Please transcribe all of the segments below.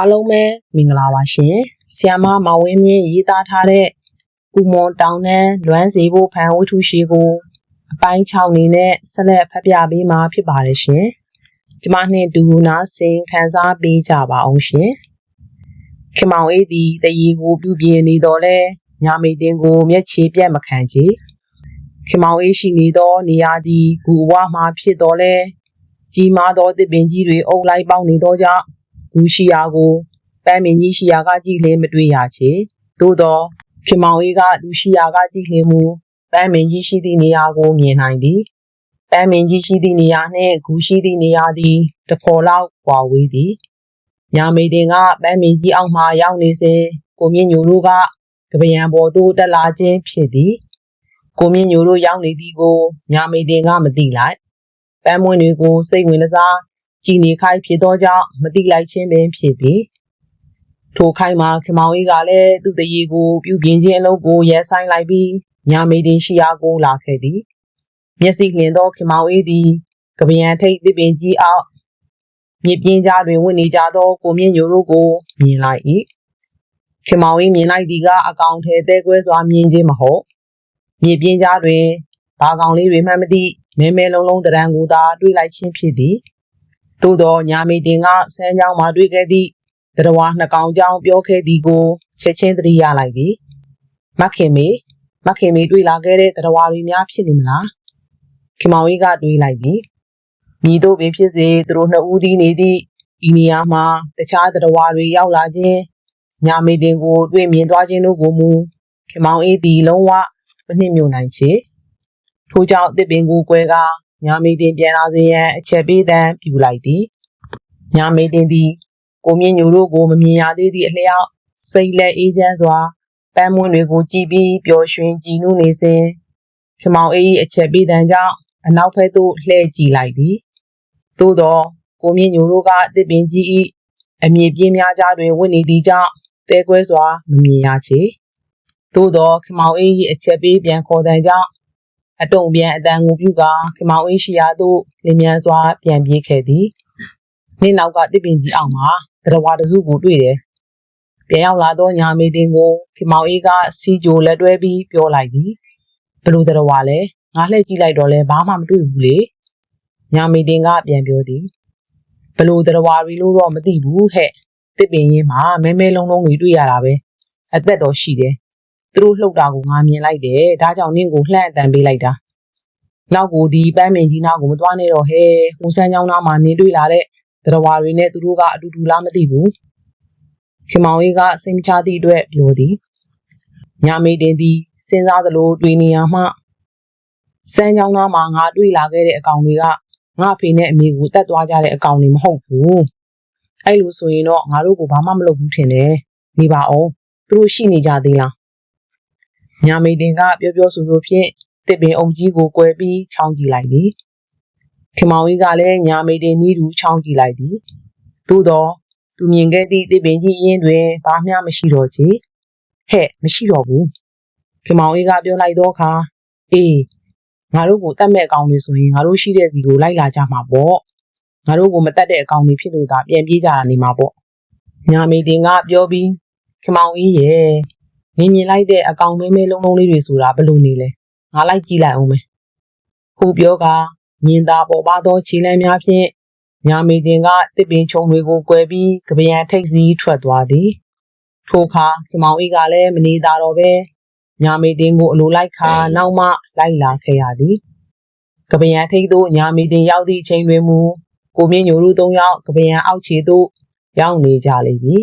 အားလုံးပဲမင်္ဂလာပါရှင်ဆီယမမောင်ဝင်းမြင့်ရေးသားထားတဲ့ကုမွန်တောင်တန်းလွမ်းစီဖို့ဖန်ဝိထုရှိကိုအပိုင်း6နေနဲ့ဆက်လက်ဖတ်ပြပေးမှာဖြစ်ပါတယ်ရှင်ဒီမှာနှင့်ဒူနာစင်ခန်းစားပေးကြပါအောင်ရှင်ခင်မောင်အေးသည်တရီကိုပြုပြင်နေတော့လဲညာမေတင်ကိုမျက်ခြေပြက်မခံချေခင်မောင်အေးရှိနေသောနေရာသည်ဂူအဝမှာဖြစ်တော်လဲကြီးမားသောတစ်ပင်ကြီးတွေအုပ်လိုက်ပေါင်းနေသောကြောင့် ဂူရှိယာကိုပန်းမင်းကြီးရှိယာကကြည့်လင်းမတွေ့ရချေသို့သောခင်မောင်အေးကလူရှိယာကကြည့်လင်းမူပန်းမင်းကြီးရှိသည့်နေရာကိုမြင်နိုင်သည်ပန်းမင်းကြီးရှိသည့်နေရာနှင့်ဂူရှိသည့်နေရာသည်တစ်ခေါ်လောက်ကွာဝေးသည်ညာမေတင်ကပန်းမင်းကြီးအောက်မှရောက်နေစဉ်ကိုမြင့်ညိုတို့ကကပယံပေါ်သို့တက်လာခြင်းဖြစ်သည်ကိုမြင့်ညိုတို့ရောက်နေသည်ကိုညာမေတင်ကမသိလိုက်ပန်းမွင့်တွေကိုစိတ်ဝင်စား ကြည်နေခိုက်ဖြစ်သောကြောင့်မတိလိုက်ခြင်းပင်ဖြစ်သည်ထိုခိုက်မှာခမောင်ကြီးကလည်းသူ့တရေကိုပြုပြင်ခြင်းအလုပ်ကိုရဲဆိုင်လိုက်ပြီးညာမေတင်ရှိရာကိုလာခဲ့သည်မျက်စိလျင်သောခမောင်ကြီးသည်ကပယံထိတ်တစ်ပင်ကြီးအောက်မြစ်ပြင်းကြားတွင်ဝင်နေကြသောကိုမြင့်ညိုတို့ကိုမြင်လိုက်၏ခမောင်ကြီးမြင်လိုက်သည်ကအကောင်ထဲတဲကွဲစွာမြင်ခြင်းမဟုတ်မြစ်ပြင်းကြားတွင်ဘာကောင်လေးတွေမှမသိမဲမဲလုံးလုံးတရံကိုသာတွေးလိုက်ခြင်းဖြစ်သည် သို့သောညာမီတင်ကဆန်းချောင်းမှာတွေ့ခဲ့သည့်တရဝါနှစ်ကောင်ကြောင့်ပြောခဲ့သည်ကိုချက်ချင်းသတိရလိုက်သည်မခင်မေမခင်မေတွေ့လာခဲ့တဲ့တရဝါတွေများဖြစ်နေမလားခင်မောင်ကြီးကတွေးလိုက်သည်ညီတို့ပင်ဖြစ်စေသူတို့နှစ်ဦးတည်းနေသည့်ဤနေရာမှာတခြားတရဝါတွေရောက်လာခြင်းညာမီတင်ကိုတွေ့မြင်သွားခြင်းတို့ကိုမူခင်မောင်အေးသည်လုံးဝမနှိမ့်မြုံနိုင်ချေထို့ကြောင့်တစ်ပင်ကိုကွဲက ညာမေတင်ပြန်လာစေရန်အချက်ပေးတမ်းပြူလိုက်သည်ညာမေတင်သည်ကိုမြင့်ညိုတို့ကိုမမြင်ရသေးသည့်အလျောက်စိတ်လက်အေးချမ်းစွာပန်းမွန်းတွေကိုကြည်ပြီးပျော်ရွှင်ကြည်နူးနေစဉ်ခမောင်အေး၏အချက်ပေးတမ်းကြောင့်အနောက်ဘက်သို့လှည့်ကြည့်လိုက်သည်သို့သောကိုမြင့်ညိုတို့ကတစ်ပင်ကြီး၏အမြင့်ပြင်းများကြားတွင်ဝင်နေသည့်ကြောင့်တဲကွဲစွာမမြင်ရချေသို့သောခမောင်အေး၏အချက်ပေးပြန်ခေါ်တမ်းကြောင့် အတုံပြန်အတန်ကိုပြုကာခမောင်အင်းရှိရာသို့လင်းမြန်စွာပြန်ပြေးခဲ့သည်နေ့နောက်ကတစ်ပင်ကြီးအောင်မှာတရဝါတစုကိုတွေ့တယ်ပြန်ရောက်လာသောညာမေတင်ကိုခမောင်အေးကစီဂျိုလက်တွဲပြီးပြောလိုက်သည်ဘလို့တရဝါလဲငါလှည့်ကြည့်လိုက်တော့လဲဘာမှမတွေ့ဘူးလေညာမေတင်ကပြန်ပြောသည်ဘလို့တရဝါရီလို့တော့မသိဘူးဟဲ့တစ်ပင်ရင်းမှာမဲမဲလုံးလုံးကြီးတွေ့ရတာပဲအသက်တော်ရှိတယ် သူတို့လှုပ်တာကိုငါမြင်လိုက်တယ်ဒါကြောင့်နင့်ကိုလှမ်းအတန်ပေးလိုက်တာနောက်ကိုဒီပန်းမင်ကြီးနားကိုမသွားနဲ့တော့ဟဲဟိုဆန်းချောင်းနားမှာနေတွေ့လာတဲ့တရဝါတွေနဲ့သူတို့ကအတူတူလားမသိဘူးခင်မောင်ကြီးကစိတ်မချသည့်အတွက်ပြောသည်ညာမေတင်သည်စဉ်းစားသလိုတွေးနေရမှစမ်းချောင်းနားမှာငါတွေ့လာခဲ့တဲ့အကောင်တွေကငါဖေနဲ့အမေကိုတတ်သွားကြတဲ့အကောင်တွေမဟုတ်ဘူးအဲ့လိုဆိုရင်တော့ငါတို့ကိုဘာမှမလုပ်ဘူးထင်တယ်နေပါအောင်သူတို့ရှိနေကြသေးလား ညာမေတင်ကပြောပြောဆိုဆိုဖြင့်တစ်ပင်အုံကြီးကိုကွယ်ပြီးချောင်းကြည့်လိုက်သည်ခင်မောင်ကြီးကလည်းညာမေတင်နီးတူချောင်းကြည့်လိုက်သည်သို့တော့သူမြင်ခဲ့သည့်တစ်ပင်ကြီးအင်းတွင်ဘာမှမရှိတော့ချေဟဲ့မရှိတော့ဘူးခင်မောင်ကြီးကပြောလိုက်တော့အခါအေးငါတို့ကိုတတ်မဲ့အကောင်တွေဆိုရင်ငါတို့ရှိတဲ့စီကိုလိုက်လာကြမှာပေါ့ငါတို့ကိုမတတ်တဲ့အကောင်တွေဖြစ်လို့သာပြန်ပြေးကြတာနေမှာပေါ့ညာမေတင်ကပြောပြီးခင်မောင်ကြီးရဲ့ နင်မြင်လိုက်တဲ့အကောင်မဲမဲလုံးလုံးလေးတွေဆိုတာဘယ်လိုနေလဲငါလိုက်ကြည့်လိုက်အောင်မယ်ခုပြောကမြင်သာပေါ်ပါသောခြေလမ်းများဖြင့်ညာမေတင်ကတစ်ပင်ချုံတွေကိုကွယ်ပြီးကပယံထိတ်စီးထွက်သွားသည်ထိုအခါခင်မောင်အေးကလည်းမနေသာတော့ပဲညာမေတင်ကိုအလိုလိုက်ခါနောက်မှလိုက်လာခဲ့ရသည်ကပယံထိတ်သို့ညာမေတင်ရောက်သည့်အချိန်တွင်မူကိုမြင့်ညိုတို့သုံးယောက်ကပယံအောက်ခြေသို့ရောက်နေကြလိမ့်မည်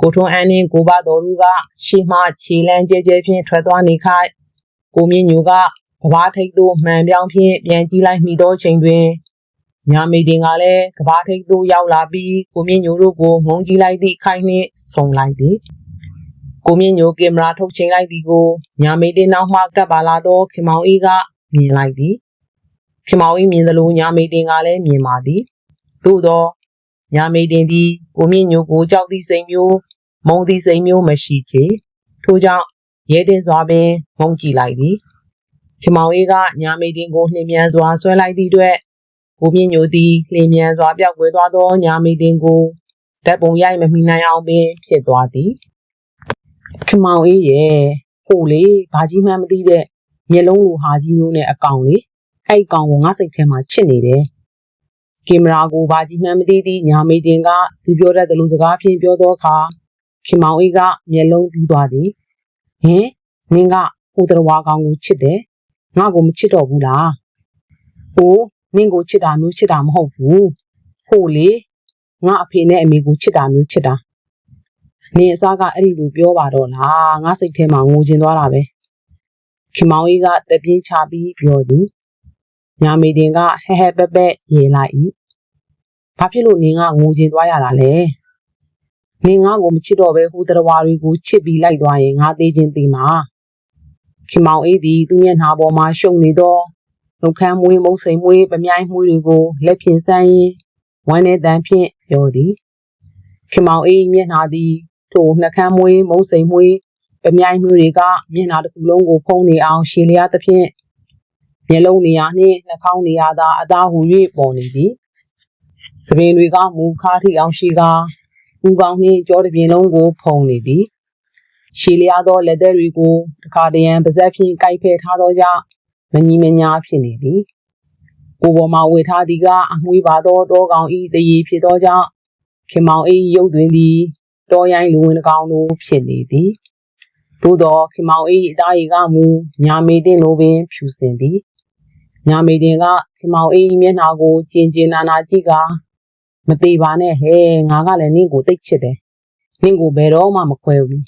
ကိုထွန်းအန်းနှင့်ကိုပါတော်တို့ကရှေ့မှခြေလမ်းကျဲကျဲဖြင့်ထွက်သွားနေခိုက်ကိုမြင့်ညိုကကဘာထိတ်သို့မှန်ပြောင်းဖြင့်ပြန်ကြည့်လိုက်မိသောချိန်တွင်ညာမေတင်ကလည်းကဘာထိတ်သို့ရောက်လာပြီးကိုမြင့်ညိုတို့ကိုငုံကြည့်လိုက်သည့်ခိုင်နှင့်ဆုံလိုက်သည်ကိုမြင့်ညိုကင်မရာထုတ်ချိန်လိုက်သည်ကိုညာမေတင်နောက်မှကပ်ပါလာသောခင်မောင်အေးကမြင်လိုက်သည်ခင်မောင်အေးမြင်သလိုညာမေတင်ကလည်းမြင်ပါသည်သို့သော ညာမေတင်သည်ကိုမြင့်ညိုကိုကြောက်သည့်စိတ်မျိုးမုံသည့်စိတ်မျိုးမရှိချေထို့ကြောင့်ရဲတင်စွာပင်ငုံကြည့်လိုက်သည်ခင်မောင်အေးကညာမေတင်ကိုနှင်မြန်စွာဆွဲလိုက်သည့်အတွက်ကိုမြင့်ညိုသည်နှင်မြန်စွာပြောက်ကွယ်သွားသောညာမေတင်ကိုဓာတ်ပုံရိုက်မမိနိုင်အောင်ပင်ဖြစ်သွားသည်ခင်မောင်အေးရဲ့ဟိုလေဘာကြီးမှန်းမသိတဲ့မျက်လုံးလိုဟာကြီးမျိုးနဲ့အကောင်လေအဲ့ဒီကောင်ကိုငါစိတ်ထဲမှာချစ်နေတယ် ကင်မရာကိုဘာကြီးမှန်းမသိသည့်ညာမေတင်ကသူပြောတတ်တယ်လို့စကားဖြင့်ပြောသောအခါခင်မောင်အေးကမျက်လုံးပြူးသွားသည်ဟင်မင်းကဟိုတော်ဝါကောင်ကိုချစ်တယ်ငါ့ကိုမချစ်တော့ဘူးလားဟိုမင်းကိုချစ်တာမျိုးချစ်တာမဟုတ်ဘူးဟိုလေငါအဖေနဲ့အမေကိုချစ်တာမျိုးချစ်တာနင်အစားကအဲ့ဒီလိုပြောပါတော့လားငါစိတ်ထဲမှာငိုချင်သွားတာပဲခင်မောင်ကြီးကတပြင်းချပြီးပြောသည် ညာမေတင်ကဟဲဟဲပက်ပက်ရေလိုက်၏ဘာဖြစ်လို့နင်ကငိုချင်သွားရတာလဲနင်ငါ့ကိုမချစ်တော့ပဲဟိုတော်ဝါတွေကိုချစ်ပြီးလိုက်သွားရင်ငါသေးချင်းသေးမှာခင်မောင်အေးသည်သူ့မျက်နှာပေါ်မှာရှုံနေသောနှုတ်ခမ်းမွေးမုတ်စိမ်မွေးပမြိုင်းမွေးတွေကိုလက်ဖြင့်ဆန်းရင်းဝမ်းနဲ့တန်ဖြင့်ပြောသည်ခင်မောင်အေးမျက်နှာသည်ထိုနှကမ်းမွေးမုတ်စိမ်မွေးပမြိုင်းမွေးတွေကမျက်နှာတစ်ခုလုံးကိုဖုံးနေအောင်ရှည်လျားသဖြင့် မျက်လုံးနေရာနှင့်နှာခေါင်းနေရာသာအသားဟူ၍ပေါ်နေသည်သပင်တွေကမူခါထိအောင်ရှိကာဦးကောင်းနှင့်ကြောတစ်ပြင်လုံးကိုဖုံးနေသည်ရှည်လျားသောလက်သက်တွေကိုတခါတရံပါဇက်ဖြင့်ကိုက်ဖဲ့ထားသောကြောင့်မညီမညာဖြစ်နေသည်ကိုယ်ပေါ်မှာဝေထားသည်ကအမွှေးပါသောတောကောင်ဤတရေဖြစ်သောကြောင့်ခင်မောင်အေးရုပ်တွင်သည်တောရိုင်းလူဝင်ကောင်လိုဖြစ်နေသည်သို့သောခင်မောင်အေးအသားရည်ကမူညာမေတင်လိုပင်ဖြူစင်သည် ညာမေတင်ကခင်မောင်အေးမျက်နှာကိုကျင်ကျင်နာနာကြည့်ကမသေးပါနဲ့ဟဲ့ငါကလည်းနင့်ကိုတိတ်ချစ်တယ်နင့်ကိုဘယ်တော့မှမခွဲဘူး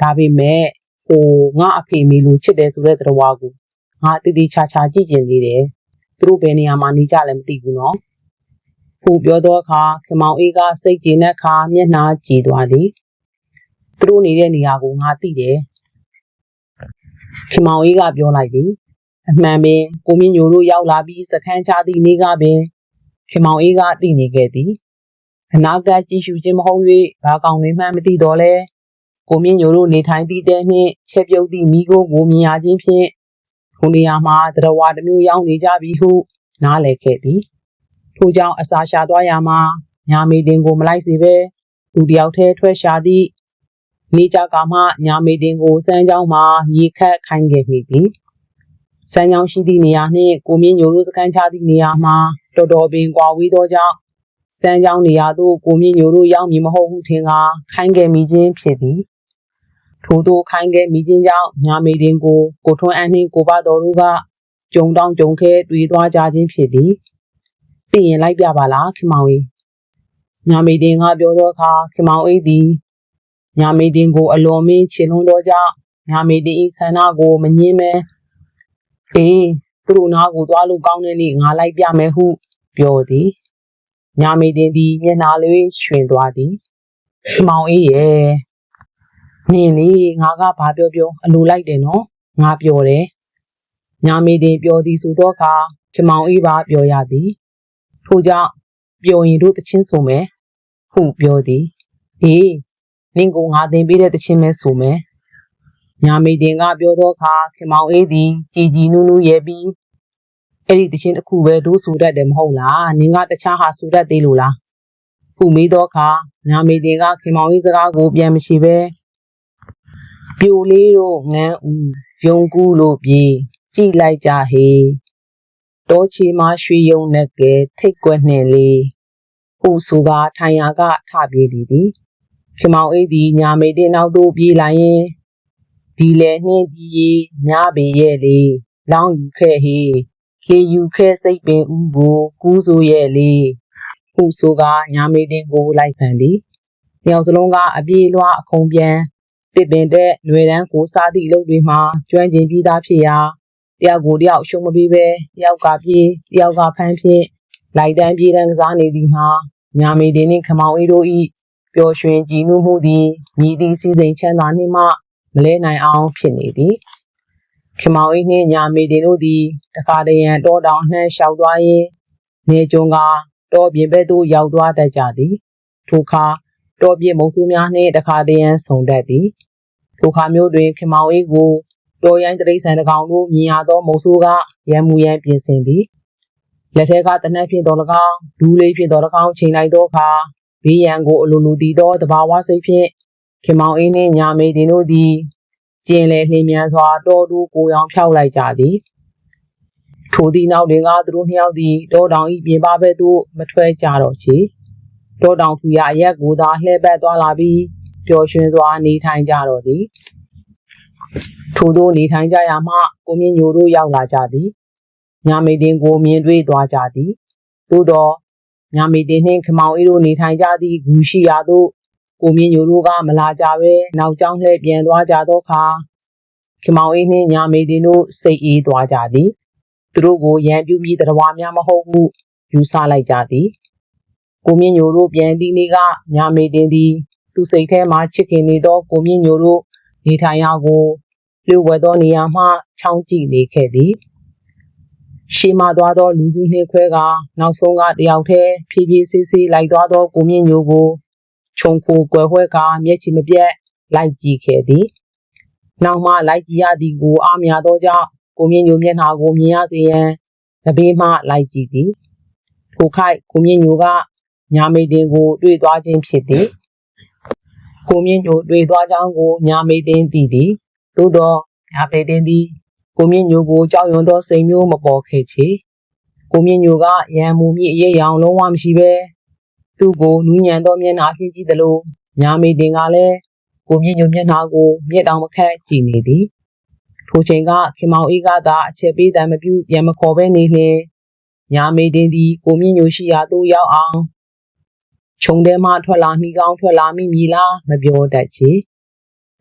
ဒါပေမဲ့ဟိုငါအဖေမေလိုချစ်တယ်ဆိုတဲ့တော်ဝါကိုငါတိတိချာချာကြည့်ကျင်သေးတယ်သူတို့ဘယ်နေရာမှာနေကြလဲမသိဘူးနော်ခုပြောတော့အခါခင်မောင်အေးကစိတ်ကြည်တဲ့အခါမျက်နှာကြည်သွားသည်သူတို့နေတဲ့နေရာကိုငါသိတယ်ခင်မောင်အေးကပြောလိုက်သည် အမှန်ပင်ကိုမြင့်ညိုတို့ရောက်လာပြီးစခန်းချသည့်နေ့ကပင်ခင်မောင်အေးကသိနေခဲ့သည်အနာဂတ်ကြည့်ရှုခြင်းမဟုတ်၍ဘာကောင်တွေမှန်းမသိတော့လဲကိုမြင့်ညိုတို့နေထိုင်သည့်တဲနှင့်ချက်ပြုတ်သည့်မိကိုကိုမြင်ရခြင်းဖြင့်ဟိုနေရာမှာတရဝါတစ်မျိုးရောက်နေကြပြီဟု နားလည်ခဲ့သည်ထို့ကြောင့်အစာရှာသွားရမှာညာမေတင်ကိုမလိုက်စေဘဲသူတယောက်တည်းထွက်ရှာသည့်နေကြကမှညာမေတင်ကိုစမ်းကြောင်းမှာရေခတ်ခိုင်းခဲ့မိသည် စမ်းကြောင်းရှိသည့်နေရာနှင့်ကိုမြင့်ညိုတို့စကန်ချသည့်နေရာမှာတော်တော်ပင်ကွာဝေးသောကြောင့်စမ်းကြောင်းနေရာသို့ကိုမြင့်ညိုတို့ရောက်မည်မဟုတ်ဟုထင်ကာခိုင်းခဲ့မိခြင်းဖြစ်သည်ထို့သောခိုင်းခဲ့မိခြင်းကြောင့်ညာမေတင်ကိုကိုထွန်းအန်းနှင့်ကိုပါတော်တို့ကကြုံတောင်းကြုံခဲတွေ့သွားကြခြင်းဖြစ်သည်သိရင်လိုက်ပြပါလားခင်မောင်ကြီးညာမေတင်ကပြောသောအခါခင်မောင်အေးသည်ညာမေတင်ကိုအလွန်မင်းချင်လွန်းသောကြောင့်ညာမေတင်၏ဆန္ဒကိုမငြင်းမဲ အေးသူတို့နာကိုသွားလို့ကောင်းတဲ့နေ့ငါလိုက်ပြမယ်ဟုပြောသည်ညာမေတင်သည်မျက်နှာလေးရွှင်သွားသည်ခင်မောင်အေးရဲ့နင်လေငါကဘာပြောပြောအလိုလိုက်တယ်နော်ငါပြောတယ်ညာမေတင်ပြောသည်ဆိုတော့အခါခင်မောင်အေးပါပြောရသည်ထို့ကြောင့်ပြောရင်တို့တချင်းဆိုမယ်ဟုပြောသည်အေးနင်ကိုငါသင်ပေးတဲ့တချင်းပဲဆိုမယ် ညာမေတင်ကပြောတော့အခါခင်မောင်အေးသည်ကြည်ကြည်နူးနူးရဲ့ပြီးအဲ့ဒီတချင်းတစ်ခုပဲတို့ဆိုတတ်တယ်မဟုတ်လားနင်ကတခြားဟာဆိုတတ်သေးလို့လားခုမေးတော့အခါညာမေတင်ကခင်မောင်အေးစကားကိုပြန်မရှိပဲပြိုလေးတို့ငန်းဦးယုံကူးလို့ပြေးကြည်လိုက်ကြဟေတောချီမရွှေယုံနဲ့ကဲထိတ်ကွက်နှင့်လေးဟူဆိုကထိုင်ရာကထပြေးသည်သည်ချမောင်အေးသည်ညာမေတဲ့နောက်သို့ပြေးလိုက်ရင် ဒီလေနှင်းဒီရီညာပေရဲ့လေလောင်းယူခဲ့ဟေခေယူခဲ့စိတ်ပင်ဥကိုကူးဆိုရဲ့လေဟူဆိုကညာမေတဲ့ကိုလိုက်ဖန်သည်မြောင်စလုံးကအပြေးလွှားအခုံပြန်တစ်ပင်တဲ့ຫນွေတန်းကိုစားသည့်အလုပ်တွေမှာကျွမ်းကျင်ပြီးသားဖြစ်ရာတယောက်ကိုတယောက်ရှုံမပေးပဲတယောက်ကပြေးတယောက်ကဖမ်းဖြစ်လိုက်တန်းပြေးတန်းကစားနေသည်မှာညာမေတင်နှင့်ခမောင်အေးတို့၏ပျော်ရွှင်ကြည်နူးမှုသည်မြည်သည့်စီစဉ်ချမ်းသာနှင့်မှ မလဲနိုင်အောင်ဖြစ်နေသည်ခမောင်အေးနှင့်ညာမေတင်တို့သည်တခါတရံတောတောင်နှမ်းလျှောက်သွားရင်းနေကြုံကတောပြင်ဘက်သို့ရောက်သွားတတ်ကြသည်ထိုအခါတောပြင်မုံစုများနှင့်တခါတရံဆုံတတ်သည်ထိုခါမျိုးတွင်ခင်မောင်အေးကိုတော်ရိုင်းတရိษံတကောင်တို့မြင်ရသောမုံဆိုးကရံမူရန်ပြင်ဆင်သည်လက်ထက်ကတနက်ဖြင့်တော်၎င်းဒူးလေးဖြင့်တော်၎င်းချိန်လိုက်သောအခါဘေးရန်ကိုအလိုလိုတည်သောတဘာဝစိတ်ဖြင့် ခင်မောင်အေးနှင့်ညာမေတင်တို့သည်ကျင်လေလျင်မြန်စွာတောတူကိုရောင်ဖြောက်လိုက်ကြသည်ထိုသည့်နောက်တွင်ကသူတို့နှစ်ယောက်သည်တောတောင်၏ပြင်ပဘက်သို့မထွက်ကြတော့ချေတောတောင်ထူရအရက်ကိုသာလှည့်ပတ်သွားလာပြီးပျော်ရွှင်စွာနေထိုင်ကြတော့သည်ထိုသို့နေထိုင်ကြရာမှကိုမြင့်ညိုတို့ရောက်လာကြသည်ညာမေတင်ကိုမြင်တွေ့သွားကြသည်သို့သောညာမေတင်နှင့်ခမောင်အေးတို့နေထိုင်ကြသည့်ဂူရှိရာသို့ ကိုမြင့်ညိုတို့ကမလာကြဘဲနောက်ကျောင်းလှည့်ပြန်သွားကြသောအခါခမောင်အေးနှင့်ညာမေတင်တို့စိတ်အေးသွားကြသည်သူတို့ကိုရန်ပြူမိတရားများမဟုတ်ဟုယူဆလိုက်ကြသည်ကိုမြင့်ညိုတို့ပြန်သည့်နေ့ကညာမေတင်သည် သူစိတ်ထဲမှာချစ်ခင်နေသောကိုမြင့်ညိုတို့နေထိုင်ရာကိုလျှို့ဝှက်သောနေရာမှချောင်းကြည့်နေခဲ့သည်ရှေးမှသွားသောလူစုနှင့်ခွဲကနောက်ဆုံးကတယောက်တည်းဖြည်းဖြည်းဆေးဆေးလိုက်သွားသောကိုမြင့်ညိုကို ခြုံခိုကွယ်ခွဲကမျက်ချီမပြတ်လိုက်ကြည့်ခဲ့သည်နောက်မှလိုက်ကြည့်ရသည်ကိုအားများသောကြောင့်ကိုမြင့်ညိုမျက်နှာကိုမြင်ရစေရန်တပင်းမှလိုက်ကြည့်သည်ထိုခိုက်ကိုမြင့်ညိုကညာမေတင်ကိုတွေ့သွားခြင်းဖြစ်သည်ကိုမြင့်ညိုတွေ့သွားကြောင်းကိုညာမေတင်သိသည်သို့သောညာမေတင်သည်ကိုမြင့်ညိုကိုကြောက်ရွံ့သောစိတ်မျိုးမပေါ်ခဲ့ချေကိုမြင့်ညိုကရန်မူမိအရေးရောင်လုံးဝမရှိဘဲ သူ့ကိုနူးညံသောမျက်နှာဖြင့်ကြည့်သလိုညာမေတင်ကလည်းကိုမြင့်ညိုမျက်နှာကိုမျက်တောင်မခတ်ကြည့်နေသည်ထိုချိန်ကခင်မောင်အေးကသာအချက်ပေးတံမပြုပြန်မခေါ်ဘဲနေလျင်ညာမေတင်သည်ကိုမြင့်ညိုရှိရာသို့ရောက်အောင်ခြုံထဲမှထွက်လာမိကောင်းထွက်လာမိမည်လားမပြောတတ်ချေ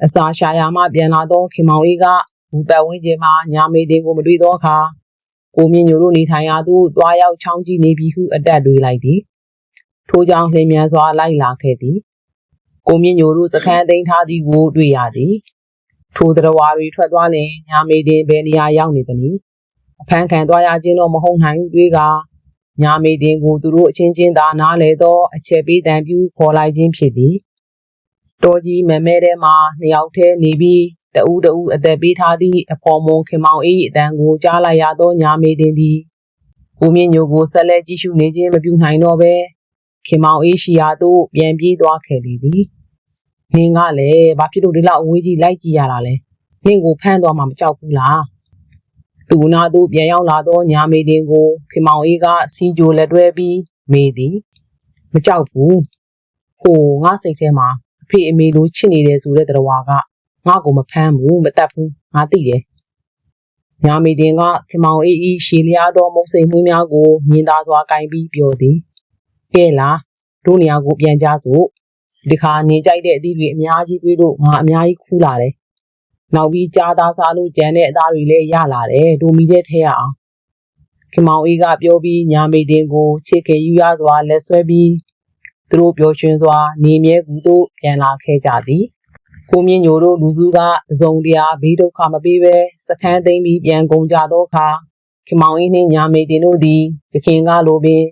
အစာရှာယာမှပြန်လာသောခင်မောင်အေးကဘူပတ်ဝင်းကျင်မှာညာမေတင်ကိုမတွေ့သောအခါကိုမြင့်ညိုတို့နေထိုင်ရာသို့သွားရောက်ချောင်းကြည့်နေပြီဟုအတက်တွေးလိုက်သည် ထိုကြောင့်လျင်မြန်စွာလိုက်လာခဲ့သည်ကိုမြင့်ညိုတို့စခန်းသိမ်းထားသည်ကိုတွေ့ရသည်ထိုသတ္တဝါတွေထွက်သွားလင်ညာမေတင်ဘယ်နေရာရောက်နေသနည်းအဖမ်းခံသွားရခြင်းတော့မဟုတ်နိုင်ဟုတွေးကညာမေတင်ကိုသူတို့အချင်းချင်းသာနားလေသောအချက်ပေးတံပြူခေါ်လိုက်ခြင်းဖြစ်သည်တော်ကြီးမမဲထဲမှာနှစ်ယောက်တည်းနေပြီးတဦးတဦးအသက်ပေးထားသည့်အဖော်မွန်ခင်မောင်အေးအတန်ကိုကြားလိုက်ရသောညာမေတင်သည်ကိုမြင့်ညိုကိုဆက်လက်ကြည့်ရှုနေခြင်းမပြုနိုင်တော့ပဲ ခင်မောင်အေးရှိရာသို့ပြန်ပြေးသွားခဲ့လေသည်နင်းကလည်းဘာဖြစ်လို့ဒီလောက်အဝေးကြီးလိုက်ကြည့်ရတာလဲနင့်ကိုဖမ်းသွားမှမကြောက်ဘူးလားသူနာသို့ပြန်ရောက်လာသောညာမေတင်ကိုခင်မောင်အေးကစီဂျိုလက်တွဲပြီးမေးသည်မကြောက်ဘူးဟိုငါစိတ်ထဲမှာအဖေအမေလိုချစ်နေတယ်ဆိုတဲ့တရားကငါ့ကိုမဖမ်းဘူးမတတ်ဘူးငါသိတယ်ညာမေတင်ကခင်မောင်အေးဤရှည်လျားသောမုတ်စိမ်မှုများကိုမြင်သာစွာကင်ပြီးပြောသည် ကဲလားတို့နေရာကိုပြန်ကြစို့ဒီခါနေကြိုက်တဲ့အသီးတွေအများကြီးတွေးလို့ငါအများကြီးခူးလာတယ်နောက်ပြီးကြားသားစားလို့ကြံတဲ့အသားတွေလည်းရလာတယ်ဒိုမီတဲ့ထဲရအောင်ခင်မောင်အေးကပြောပြီးညာမေတင်ကိုချစ်ခင်ယူရစွာလက်ဆွဲပြီးသူတို့ပျော်ရွှင်စွာနေမြဲကူတို့ပြန်လာခဲ့ကြသည်ကိုမြင့်ညိုတို့လူစုကသုံးတရားဘေးဒုက္ခမပေးဘဲစခန်းသိမ်းပြီးပြန်ကုန်ကြသောအခါခင်မောင်အေးနှင့်ညာမေတင်တို့သည်ရခင်ကလိုပင်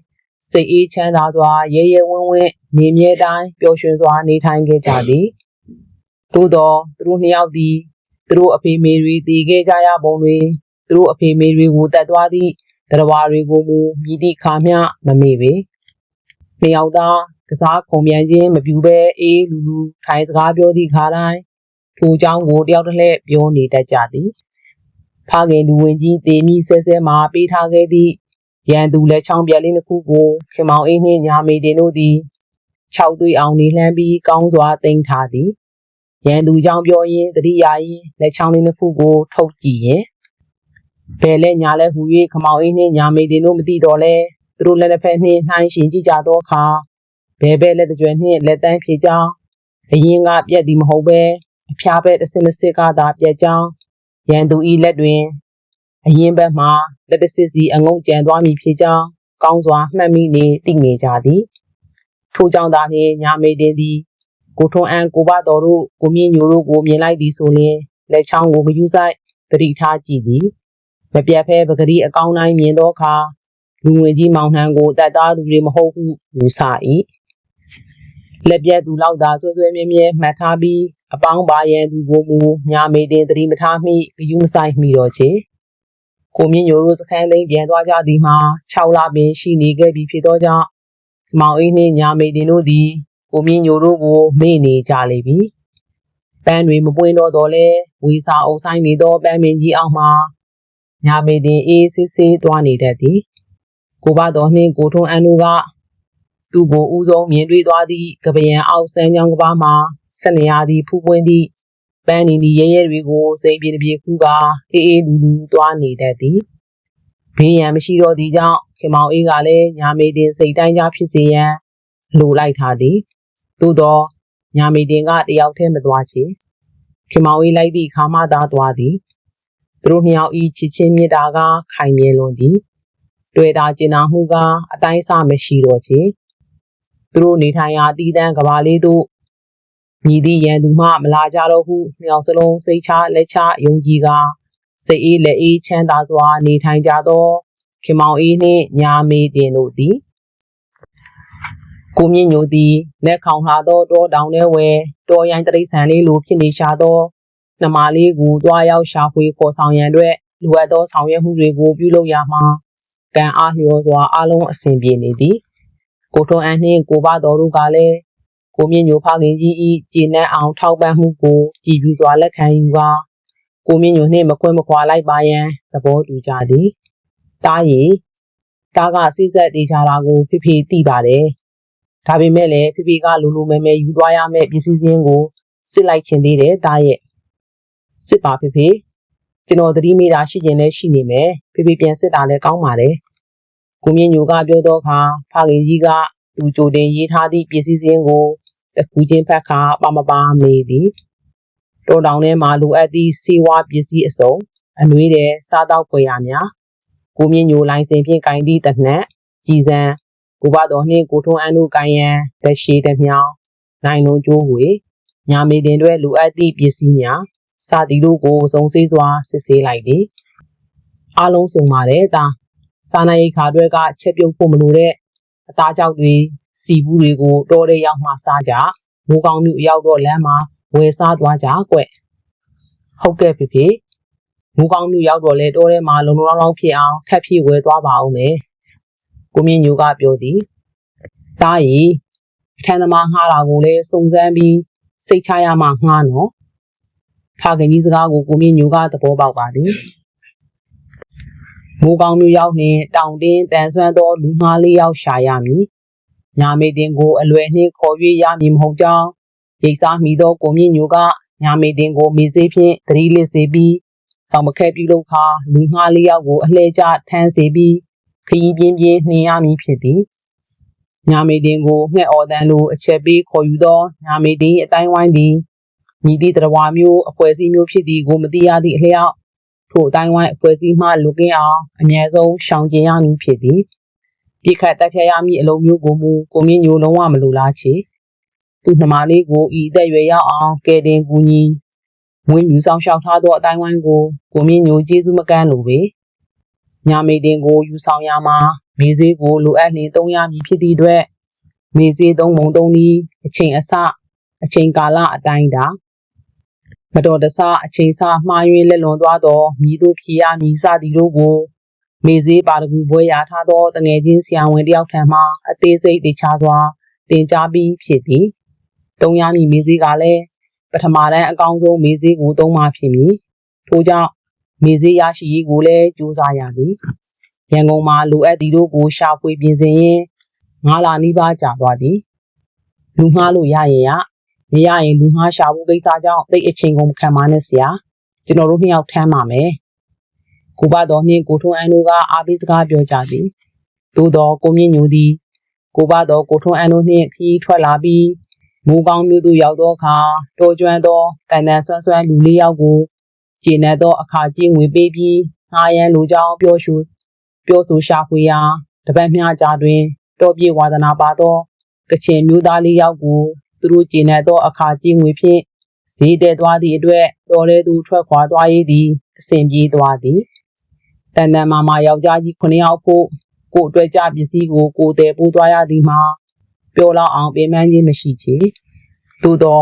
စိတ်အေးချမ်းသာစွာရဲရဲဝံ့ဝံ့နေမြဲတိုင်းပျော်ရွှင်စွာနေထိုင်ခဲ့ကြသည်သို့သောသူတို့နှစ်ယောက်သည်သူတို့အဖေမေတွေတည်ခဲ့ကြရပုံတွေသူတို့အဖေမေတွေကိုတတ်သွားသည့်တရားတွေကိုမူမြည်သည့်ခါမျှမမေ့ပေနှစ်ယောက်သားကစားခုံပြန်ခြင်းမပြူပဲအေးလူလူထိုင်စကားပြောသည့်ခါတိုင်းထိုเจ้าကိုတယောက်တစ်လှည့်ပြောနေတတ်ကြသည်ဖခင်လူဝင်ကြီးတေမီဆဲဆဲမှာပေးထားခဲ့သည့် ရန်သူလက်ချောင်းပြက်လေးတစ်ခုကိုခင်မောင်အေးနှင့်ညာမေတင်တို့သည်၆သွေးအောင်နေလှမ်းပြီးကောင်းစွာတင်ထားသည်ရန်သူကြောင့်ပြောရင်းတတိယာရင်လက်ချောင်းလေးတစ်ခုကိုထုတ်ကြည့်ရင်ဘယ်လဲညာလဲဟူ၍ခမောင်အေးနှင့်ညာမေတင်တို့မသိတော့လဲသူတို့လက်တစ်ဖက်နှင့်နှိုင်းရှင်ကြည့်ကြသောအခါဘဲဘဲလက်တကြွယ်နှင့်လက်တန်းဖြေကြောင်းအရင်ကပြက်သည်မဟုတ်ပဲအဖျားဘက်တစ်စင်တစ်စစ်ကသာပြက်ကြောင်းရန်သူဤလက်တွင် အရင်ဘက်မှလက်တစစ်စီအငုံကြံသွားမည်ဖြစ်ကြောင်းကောင်းစွာမှတ်မိနေသိငင်ကြသည်ထို့ကြောင့်သာလျှင်ညာမေတင်သည်ကိုထွန်းအန်ကိုဘတော်တို့ကိုမြင့်ညိုတို့ကိုမြင်လိုက်သည်ဆိုလျှင်လက်ချောင်းကိုဂယူးဆိုင်တတိထားကြည့်သည်မပြတ်ဖဲပဂရီအကောင်းတိုင်းမြင်သောအခါလူဝင်ကြီးမောင်နှံကိုတတ်သားသူတွေမဟုတ်ဟုယူဆ၏လက်ပြတ်သူလောက်သာဆွဆွဲမြဲမြဲမှတ်ထားပြီးအပေါင်းပါရန်သူကိုမူညာမေတင်တတိမထားမိဂယူးမဆိုင်မိတော့ချေ ကိုမြင့်ညိုတို့စခန်းသိမ်းပြန်သွားကြသည်မှာ6လပင်ရှိနေခဲ့ပြီဖြစ်သောကြောင့်မောင်အေးနှင့်ညာမေတင်တို့သည်ကိုမြင့်ညိုတို့ကိုမေ့နေကြလေပြီပန်းတွေမပွင့်တော့တော့လဲဝေစာအုပ်ဆိုင်နေသောပန်းမင်းကြီးအောင်မှာညာမေတင်အေးစစ်စစ်သွားနေတတ်သည်ကိုဘတော်နှင့်ကိုထွန်းအန်းတို့ကသူ့ကိုဦးဆုံးမြင်တွေ့သွားသည့်ကပယံအောက်ဆန်းချောင်းကပါမှာဆက်လျာသည်ဖူးပွင့်သည့် ပန်းနီနီရဲရဲတွေကိုစိန်ပြေပြေခူးကအေးအေးလူလူသွားနေတတ်သည်ဘေးရန်မရှိတော့သည့်ကြောင့်ခင်မောင်အေးကလည်းညာမေတင်စိတ်တိုင်းကြဖြစ်စေရန်အလိုလိုက်ထားသည်သို့သောညာမေတင်ကတယောက်တည်းမသွားချေခင်မောင်အေးလိုက်သည့်အခါမှသာသွားသည်သူတို့နှစ်ယောက်ဤချစ်ချင်းမြတ်တာကခိုင်မြဲလွန်သည်တွေ့တာကျင်နာမှုကအတိုင်းအဆမရှိတော့ချေသူတို့နေထိုင်ရာတည်တံ့ကဘာလေးတို့ မြည်သည့်ရန်သူမှမလာကြတော့ဟုနှစ်ယောက်စလုံးစိတ်ချလက်ချယုံကြည်ကစိတ်အေးလက်အေးချမ်းသာစွာနေထိုင်ကြသောခင်မောင်အေးနှင့်ညာမေတင်တို့သည်ကိုမြင့်ညိုသည်လက်ခေါင်လာသောတောတောင်ထဲဝဲတောရိုင်းတရိษံလေးလိုဖြစ်နေရှာသောနှမလေးကိုတွားရောက်ရှာဖွေခေါ်ဆောင်ရန်အတွက်လိုအပ်သောဆောင်ရွက်မှုတွေကိုပြုလုပ်ရမှာကံအားလျော်စွာအလုံးအဆင်ပြေနေသည်ကိုထွန်းအန်းနှင့်ကိုဘတော်တို့ကလည်း ကိုမြင့်ညိုဖခင်ကြီးဤကျင့်နှံ့အောင်ထောက်ပံ့မှုကိုကြည်ပြူစွာလက်ခံယူကာကိုမြင့်ညိုနှင့်မခွင့်မခွာလိုက်ပါရန်သဘောတူကြသည်တားရီတားကစိစက်တေးချတာကိုဖိဖိသိပါတယ်ဒါပေမဲ့လည်းဖိဖိကလူလူမဲမဲယူသွားရမယ့်ပစ္စည်းစင်းကိုစစ်လိုက်ခြင်းသေးတယ်တားရဲ့စစ်ပါဖိဖိကျွန်တော်သတိမေးတာရှိခြင်းလည်းရှိနေမယ်ဖိဖိပြန်စစ်တာလည်းကောင်းပါတယ်ကိုမြင့်ညိုကပြောတော့ခါဖခင်ကြီးကသူကြိုတင်ရေးထားသည့်ပစ္စည်းစင်းကို တစ်ခုချင်းဖက်ခါပါမပါမေးသည်တော်တောင်ထဲမှာလိုအပ်သည့်စေဝါပစ္စည်းအစုံအနှွေးတဲ့စားတောက်ဖွယ်ရများကိုမြင့်ညိုလိုင်းစင်ဖြင့်ကင်သည့်တနက်ကြည်စံကိုဘတော်နှင့်ကိုထွန်းအန်းတို့ကင်ရန်လက်ရှိတမြောင်နိုင်လုံးကျိုးဝေညာမေတင်တွေလိုအပ်သည့်ပစ္စည်းများစသည်တို့ကိုစုံစည်းစွာစစ်ဆေးလိုက်သည်အားလုံးစုံပါတယ်တာစားနပ်ရိက္ခာတွေကချက်ပြုတ်ဖို့မလိုတဲ့အသားကြောက်တွေ စီဘူးတွေကိုတော်တဲ့ရောက်မှစားကြမိုးကောင်းမျိုးရောက်တော့လမ်းမှာဝယ်စားသွားကြကွဟုတ်ကဲ့ဖေဖေမိုးကောင်းမျိုးရောက်တော့လဲတော်ထဲမှာလုံလုံလောက်လောက်ဖြစ်အောင်ခက်ဖြစ်ဝယ်သွားပါဦးမယ်ကိုမြင့်ညိုကပြောသည်တားရီထန်သမားငှားတာကိုလည်းစုံစမ်းပြီးစိတ်ချရမှငှားနော်ဖခင်ကြီးစကားကိုကိုမြင့်ညိုကသဘောပေါက်ပါသည်မိုးကောင်းမျိုးရောက်နှင့်တောင်တင်းတန်ဆွမ်းသောလူငှားလေးယောက်ရှာရမည် ညာမေတင်ကိုအလွယ်နှင့်ခေါ်၍ရမည်မဟုတ်ကြောင်းရိတ်စားမိသောကိုမြင့်ညိုကညာမေတင်ကိုမေစေးဖြင့်သတိလစ်စေပြီးဆောင်မခဲပြုလုပ်ခါလူငှားလေးယောက်ကိုအလှဲကျထမ်းစေပြီးခရီးပြင်းပြင်းနှင်ရမည်ဖြစ်သည်ညာမေတင်ကိုငှက်အော်တန်းလိုအချက်ပေးခေါ်ယူသောညာမေတင်အတိုင်းဝိုင်းသည်မြည်သည့်တရားမျိုးအဖွဲ့အစည်းမျိုးဖြစ်သည်ကိုမသိရသည့်အလျောက်ထို့အတိုင်းဝိုင်းအဖွဲ့အစည်းမှလူကင်းအောင်အမြဲဆုံးရှောင်ကျဉ်ရမည်ဖြစ်သည် ပြစ်ခတ်တက်ဖြတ်ရမည့်အလုံးမျိုးကိုမူကိုမြင့်ညိုလုံးဝမလိုလားချေသူ့နှမလေးကိုဤအသက်ရွယ်ရောက်အောင်ကဲတင်ကူညီဝင်းမြူဆောင်ရှောက်ထားသောအတိုင်းဝိုင်းကိုကိုမြင့်ညိုကျေးဇူးမကန်းလိုပေညာမေတင်ကိုယူဆောင်ရမှာမေးစေးကိုလိုအပ်လျင်တုံးရမည်ဖြစ်သည့်အတွက်မေးစေးသုံးပုံသုံးနည်းအချိန်အစအချိန်ကာလအတိုင်းတာမတော်တဆအချိန်စမှားယွင်းလက်လွန်သွားသောမြည်တို့ဖြေရမည်စသည်တို့ကို မေစေးပါတကူဘွဲရထားသောတငယ်ချင်းဆရာဝန်တယောက်ထံမှအသေးစိတ်တေချာစွာတင်ကြားပြီးဖြစ်သည်။တုံးရမည်မေစေးကလည်းပထမတန်းအကောင်းဆုံးမေစေးကိုသုံးမှဖြစ်မည်။ထို့ကြောင့်မေစေးရရှိရေးကိုလည်းကြိုးစားရသည်။ရန်ကုန်မှာလိုအပ်သည်တို့ကိုရှာဖွေပြင်ဆင်ရင်ငါးလနီးပါးကြာသွားသည်။လူငှားလို့ရရင်ရမရရင်လူငှားရှာဖို့ကိစ္စကြောင့်တိတ်အချိန်ကုန်မခံပါနဲ့ဆရာ။ကျွန်တော်တို့နှစ်ယောက်ထမ်းပါမယ်။ ကိုဘတော်နှင့်ကိုထွန်းအန်းတို့ကအားပေးစကားပြောကြသည်သို့သောကိုမြင့်ညိုသည်ကိုဘတော်ကိုထွန်းအန်းတို့နှင့်ခီးထွက်လာပြီးမူကောင်းမျိုးသို့ရောက်သောအခါတော်ကျွမ်းသောတန်တန်ဆွမ်းဆွမ်းလူလေးယောက်ကိုကျင်းတဲ့သောအခါကျင်းဝင်ပေးပြီးငှားရန်လိုကြောင်းပြောရှုပြောဆိုရှာဖွေရာတပတ်မျှကြာတွင်တော်ပြေဝါဒနာပါသောကချင်မျိုးသားလေးယောက်ကိုသူတို့ကျင်းတဲ့သောအခါကျင်းဝင်ဖြင့်ဈေးတဲသွားသည့်အတွက်တော်လဲသူထွက်ခွာသွားရည်သည်အစဉ်ပြေးသွားသည် တန်တန်မာမာယောက်ျားကြီး9ယောက်ဖို့ကို့အတွက်ကြပစ္စည်းကိုကိုတယ်ပိုးသွားရသည်မှာပြောလောက်အောင်ပင်ပန်းခြင်းမရှိချေသို့သော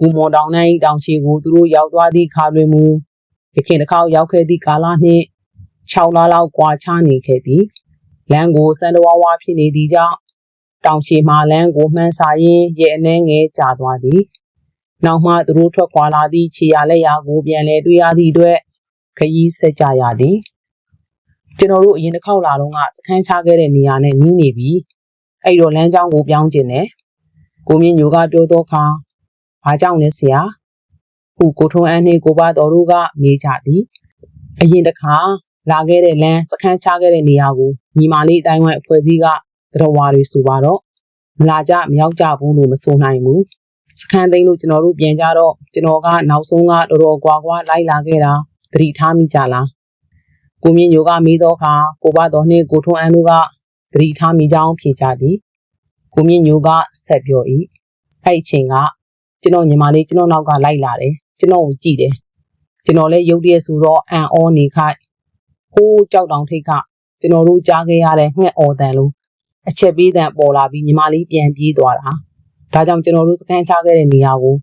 ကူမော်တောင်၌တောင်ချီကိုသူတို့ရောက်သွားသည့်ခါတွင်မူရခင်တစ်ခေါက်ရောက်ခဲ့သည့်ကာလနှင့်6လလောက်ကွာခြားနေခဲ့သည်လမ်းကိုစံတော်ဝါဖြစ်နေသည့်ကြောင့်တောင်ချီမှလန်းကိုမှန်းစာရင်းရဲ့အနှဲငယ်ကြာသွားသည်နောက်မှသူတို့ထွက်ခွာလာသည့်ခြေရလက်ရာကိုပြန်လဲတွေ့ရသည့်အတွက်ခရီးဆက်ကြရသည် ကျွန်တော်တို့အရင်တစ်ခေါက်လာတော့ကစခန်းချခဲ့တဲ့နေရာနဲ့နီးနေပြီအဲ့တော့လမ်းကြောင်းကိုပြောင်းကျင်တယ်ကိုမြင့်ညိုကပြောတော့ခါဘာကြောင့်လဲဆရာခုကိုထွန်းအန်းနှင့်ကိုပါတော်တို့ကမေးကြသည်အရင်တစ်ခါလာခဲ့တဲ့လမ်းစခန်းချခဲ့တဲ့နေရာကိုညီမလေးအတိုင်းဝိုင်းအဖွဲ့အစည်းကတရဝါတွေဆိုပါတော့မလာကြမရောက်ကြဘူးလို့မဆိုနိုင်ဘူးစခန်းသိမ်းလို့ကျွန်တော်တို့ပြန်ကြတော့ကျွန်တော်ကနောက်ဆုံးကတော်တော်ကွာကွာလိုက်လာခဲ့တာသတိထားမိကြလား ကိုမြင့်ညိုကမေးတော့ခါကိုပါတော်နှင့်ကိုထွန်းအန်းတို့ကသတိထားမိကြောင်းဖြေကြသည်ကိုမြင့်ညိုကဆက်ပြော၏အဲ့အချိန်ကကျွန်တော်ညီမလေးကျွန်တော်နောက်ကလိုက်လာတယ်ကျွန်တော်ကိုကြည့်တယ်ကျွန်တော်လည်းရုပ်တရက်ဆိုတော့အန်အောနေခိုက်ဟိုးကြောက်တောင်ထိတ်ခကျွန်တော်တို့ကြားခဲ့ရတဲ့ငှက်အော်တန်လို့အချက်ပေးတန်ပေါ်လာပြီးညီမလေးပြန်ပြေးသွားတာဒါကြောင့်ကျွန်တော်တို့စကန်ချခဲ့တဲ့နေရာကို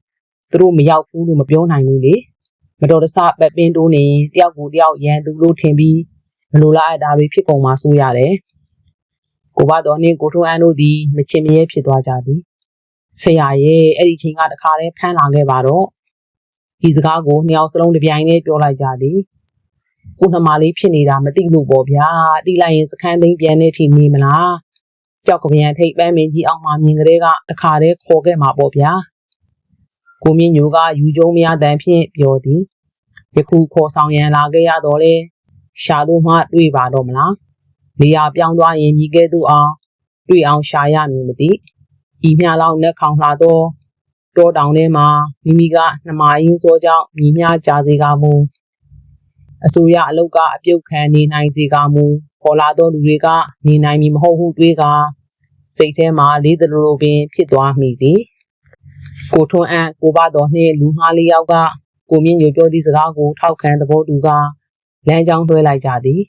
သူတို့မရောက်ဘူးလို့မပြောနိုင်ဘူးလေ မတော်တဆပက်ပင်းတိုးနေတယောက်ကိုတယောက်ရန်သူလို့ထင်ပြီးမလိုလားအပ်တာတွေဖြစ်ကုန်မှဆိုရတယ်ကိုဘတော်နှင့်ကိုထွန်းအန်းတို့သည်မချင်မရဲဖြစ်သွားကြသည်ဆရာရဲ့အဲ့ဒီချိန်ကတခါတည်းဖမ်းလာခဲ့ပါတော့ဒီစကားကိုနှစ်ယောက်စလုံးတစ်ပြိုင်တည်းပြောလိုက်ကြသည်ကိုနှမလေးဖြစ်နေတာမသိလို့ပေါ့ဗျာတိလိုက်ရင်စခန်းသိမ်းပြန်နေထိနေမလားကြောက်ကပြန်ထိတ်ပန်းမင်းကြီးအောင်မှမြင်ကလေးကတခါတည်းခေါ်ခဲ့မှာပေါ့ဗျာကိုမြင့်ညိုကယူကျုံမရတန်ဖြင့်ပြောသည် ယခုခေါ်ဆောင်ရန်လာခဲ့ရတော့လေရှာလို့မှတွေ့ပါတော့မလားနေရာပြောင်းသွားရင်မိခဲ့သူအောင်တွေ့အောင်ရှာရမည်မသိဤမြလောက်နဲ့ခေါင်လာတော့တောတောင်ထဲမှာမိမိကနှမရင်းစောကြောင့်မိမြကြာစေကမူအစိုးရအလုတ်ကအပြုတ်ခံနေနိုင်စေကမူပေါ်လာသောလူတွေကနေနိုင်မည်မဟုတ်ဟုတွေးကစိတ်ထဲမှာလေးတလူလိုပင်ဖြစ်သွားမိသည်ကိုထွန်းအံ့ကိုပါတော်နှင့်လူငှားလေးယောက်က ကိုမြင့်ညိုပြောသည့်စကားကိုထောက်ခံသဘောတူကလမ်းကြောင်းလွှဲလိုက်ကြသည်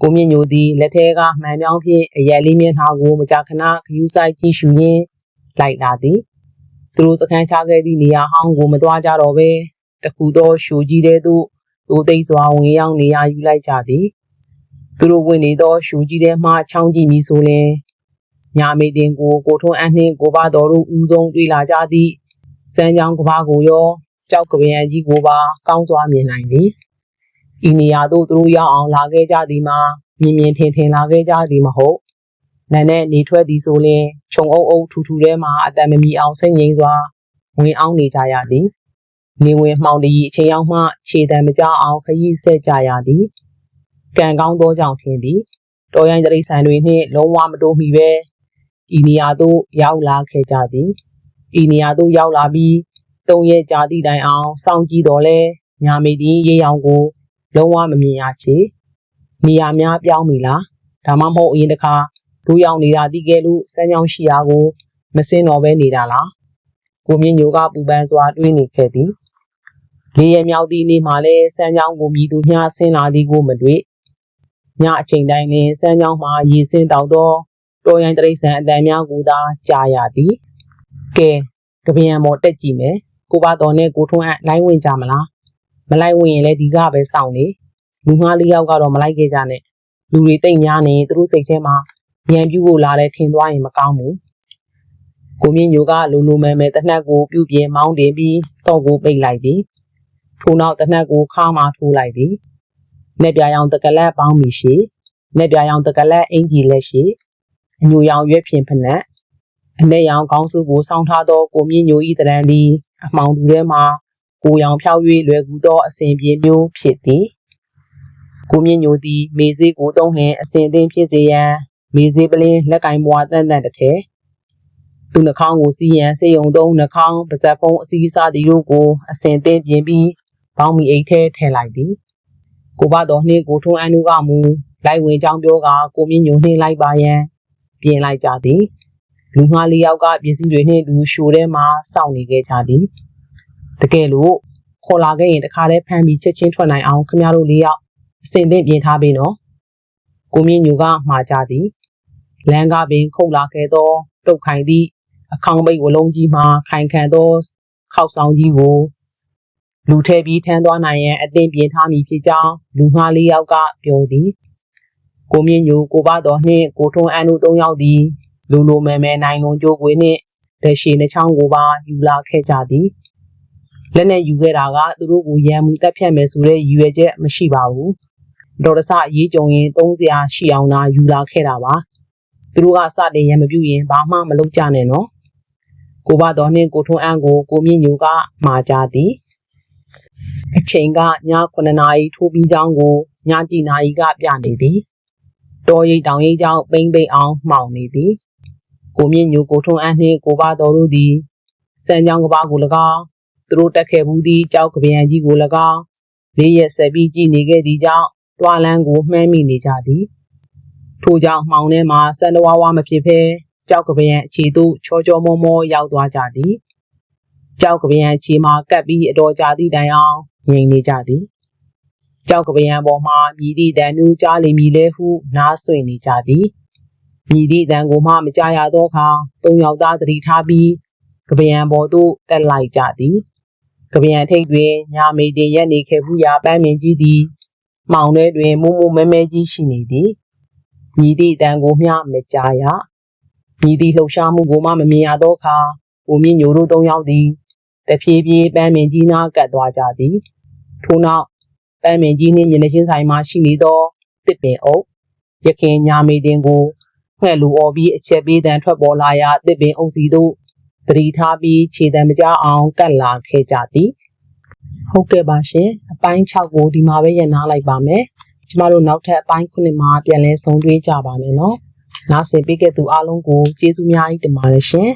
ကိုမြင့်ညိုသည်လက်ထဲကမှန်ပြောင်းဖြင့်အရက်လေးမျက်နှာကိုမကြာခဏခယူးဆိုင်ကြည့်ရှုရင်းလိုက်လာသည်သူတို့စခန်းချခဲ့သည့်နေရာဟောင်းကိုမသွားကြတော့ပဲတခုသောရှိုကြီးတဲ့သို့ဒိုသိမ့်စွာဝင်ရောက်နေရာယူလိုက်ကြသည်သူတို့ဝင်နေသောရှိုကြီးထဲမှချောင်းကြည့်မိဆိုလျှင်ညာမေတင်ကိုကိုထွန်းအနှင်းကိုပါတော်တို့ဦးဆုံးတွေ့လာကြသည့်စမ်းချောင်းကဘာကိုရော ကြောက်ကပင်ကြီးကိုပါကောင်းစွာမြင်နိုင်သည်ဤနေရာသို့သူတို့ရောက်အောင်လာခဲ့ကြသည်မှာမြင်မြင်ထင်ထင်လာခဲ့ကြသည်မဟုတ်နာနဲ့နေထွက်သည်ဆိုလျှင်ခြုံအုပ်အုပ်ထူထူထဲမှာအတန်မမီအောင်စိတ်ငြိမ်စွာဝင်အောင်နေကြရသည်နေဝင်မှောင်တရီအချိန်ရောက်မှခြေတံမကြအောင်ခရီးဆက်ကြရသည်ကံကောင်းသောကြောင့်ထင်သည်တော်ရိုင်းတရိษံတွေနှင့်လုံးဝမတိုးမီပဲဤနေရာသို့ရောက်လာခဲ့ကြသည်ဤနေရာသို့ရောက်လာပြီး သုံးရက်ကြာသည့်တိုင်အောင်စောင့်ကြည့်တော်လဲညာမေတီရေရောင်ကို လုံးဝမမြင်ရချေနေရာများပြောင်းပြီလားဒါမှမဟုတ်အရင်တခါလူရောက်နေတာတိကဲလို့စမ်းကြောင်းရှိရာကို မစင်းတော့ပဲနေတာလားကိုမြင့်ညိုကပူပန်စွာတွေးနေခဲ့သည်လေးရမြောက်သည့်နေ့မှလည်းစမ်းကြောင်းကိုမြည်သူမျှဆင်းလာသည်ကိုမတွေ့ညအချိန်တိုင်းတွင်စမ်းကြောင်းမှရေစင်းတောက်သောတော်ရိုင်းတရိษံအတန်များကိုသာကြားရသည်ကဲကပင်မော်တက်ကြည့်မယ် ကိုပါတော်နဲ့ကိုထွန်းအလိုင်းဝင်ကြမလားမလိုက်ဝင်ရင်လည်းဒီကပဲစောင့်နေလူငှားလေးယောက်ကတော့မလိုက်ခဲ့ကြနဲ့လူတွေတိတ်များနေသူတို့စိတ်ထဲမှာရံပြူဖို့လာလဲထင်သွားရင်မကောင်းဘူးကိုမြင့်ညိုကလူလူမဲမဲတနက်ကိုပြုတ်ပြင်းမောင်းတင်ပြီးတော့ကိုပိတ်လိုက်သည်ထို့နောက်တနက်ကိုခါမှထိုးလိုက်သည်လက်ပြာရောင်တကလက်ပေါင်းမီရှိလက်ပြာရောင်တကလက်အင်ကြီးလက်ရှိအညိုရောင်ရွက်ဖြင်ဖနက်အ내ရောင်ခေါင်းစုကိုစောင်းထားသောကိုမြင့်ညိုဤတရံသည် အမောင်တူထဲမှာကိုရောင်ဖြောက်၍လွယ်ကူသောအစဉ်ပြေမျိုးဖြစ်သည်ကိုမြင့်ညိုသည်မေစေးကိုတုံးနှင့်အစဉ်အသင်းဖြစ်စေရန်မေစေးပလင်းလက်ကင်ဘွားတန်တန်တစ်ထဲသူနှာခေါင်းကိုစီးရန်စေယုံသုံးနှာခေါင်းပါဇက်ဖုံးအစည်းအစသည်တို့ကိုအစဉ်အသင်းပြင်ပြီးဘောင်းမီအိတ်ထဲထည့်လိုက်သည်ကိုဘတော်နှင့်ကိုထွန်းအန်းတို့ကမူလိုက်ဝင်ကြောင်းပြောကကိုမြင့်ညိုနှင်းလိုက်ပါရန်ပြင်လိုက်ကြသည် လူငှားလေးယောက်ကပစ္စည်းတွေနှင့်လူရှိုထဲမှာစောင့်နေခဲ့ကြသည်တကယ်လို့ခေါ်လာခဲ့ရင်တခါတည်းဖမ်းပြီးချက်ချင်းထွက်နိုင်အောင်ခမရတို့လေးယောက်အစင်သင့်ပြင်ထားပေးနော်ကိုမြင့်ညိုကမှာကြသည်လမ်းကပင်ခုတ်လာခဲ့သောတုတ်ခိုင်သည့်အခေါင်ပိတ်ဝလုံးကြီးမှခိုင်ခံသောခောက်ဆောင်ကြီးကိုလူထဲပြီးထမ်းသွားနိုင်ရန်အသင်ပြင်ထားမည်ဖြစ်ကြောင်းလူငှားလေးယောက်ကပြောသည်ကိုမြင့်ညိုကိုပါတော်နှင့်ကိုထွန်းအန်းတို့သုံးယောက်သည် လူလိုမဲမဲနိုင်လုံးကြိုးကွေးနှင့်လက်ရှိနှချောင်းကိုပါယူလာခဲ့ကြသည်လက်နဲ့ယူခဲ့တာကသူတို့ကိုရန်မှုတက်ဖြတ်မယ်ဆိုတဲ့ရည်ရွယ်ချက်မရှိပါဘူးဒေါ်ရဆအရေးကြုံရင်သုံးစရာရှိအောင်သာယူလာခဲ့တာပါသူတို့ကစတင်ရန်မပြုရင်ဘာမှမလုပ်ကြနဲ့နော်ကိုဘတော်နှင့်ကိုထွန်းအန်းကိုကိုမြင့်ညိုကမှာကြသည်အချိန်ကည9နာရီထိုးပြီးကြောင်းကိုညကြည်နာရီကပြနေသည်တော်ရိပ်တောင်ရိပ်ကြောင့်ပိမ့်ပိမ့်အောင်မှောင်နေသည် ကိုမြင့်ညိုကိုထွန်းအန်းနှင့်ကိုပါတော်တို့သည်စံကြောင်းကဘာကို၎င်းသူတို့တက်ခဲ့ဘူးသည့်ကြောက်ကပယံကြီးကို၎င်းလေးရက်ဆက်ပြီးကြည်နေခဲ့သည့်ကြောင့်တွာလန်းကိုမှန်းမိနေကြသည်ထို့ကြောင့်မှောင်ထဲမှာစံတဝါဝါမဖြစ်ဘဲကြောက်ကပယံအခြေသို့ချောချောမောမောရောက်သွားကြသည်ကြောက်ကပယံအခြေမှာကပ်ပြီးအတော်ကြာသည့်တိုင်အောင်ငြိမ်နေကြသည်ကြောက်ကပယံပေါ်မှာမြည်သည့်တန်မျိုးကြားလိမ့်မည်လဲဟုနားဆွင့်နေကြသည်မြ ည်သည့်တန်ကိုမှမကြားရသောအခါသုံးယောက်သားသတိထားပြီးကပယံပေါ်သို့တက်လိုက်ကြသည်ကပယံထိတ်တွင်ညာမေတင်ရက်နေခဲ့ဘူးရာပန်းမင်ကြီးသည် မောင်ထဲတွင်မုံမုံမဲမဲကြီးရှိနေသည်မြည်သည့်တန်ကိုမျှမကြားရမြည်သည့်လှုပ်ရှားမှုကိုမှမမြင်ရသောအခါကိုမြင့်ညိုတို့သုံးယောက်သည်တဖြည်းဖြည်းပန်းမင်ကြီးနားကပ်သွားကြသည်ထို့နောက်ပန်းမင်ကြီးနှင့်မျက်နှာချင်းဆိုင်မှာရှိနေသောတစ်ပင်အုပ်ရခင်ညာမေတင်ကို ငှက်လူအော်ပြီးအချက်ပေးတန်ထွက်ပေါ်လာရာတစ်ပင်အုပ်စီတို့သတိထားပြီးခြေတံမကြအောင်ကတ်လာခဲ့ကြသည်ဟုတ်ကဲ့ပါရှင်အပိုင်း6ကိုဒီမှာပဲရပ်နားလိုက်ပါမယ်ကျမတို့နောက်ထပ်အပိုင်း9မှာပြန်လဲဆုံတွေ့ကြပါမယ်နော်နားဆင်ပေးခဲ့သူအားလုံးကိုကျေးဇူးများကြီးတင်ပါတယ်ရှင်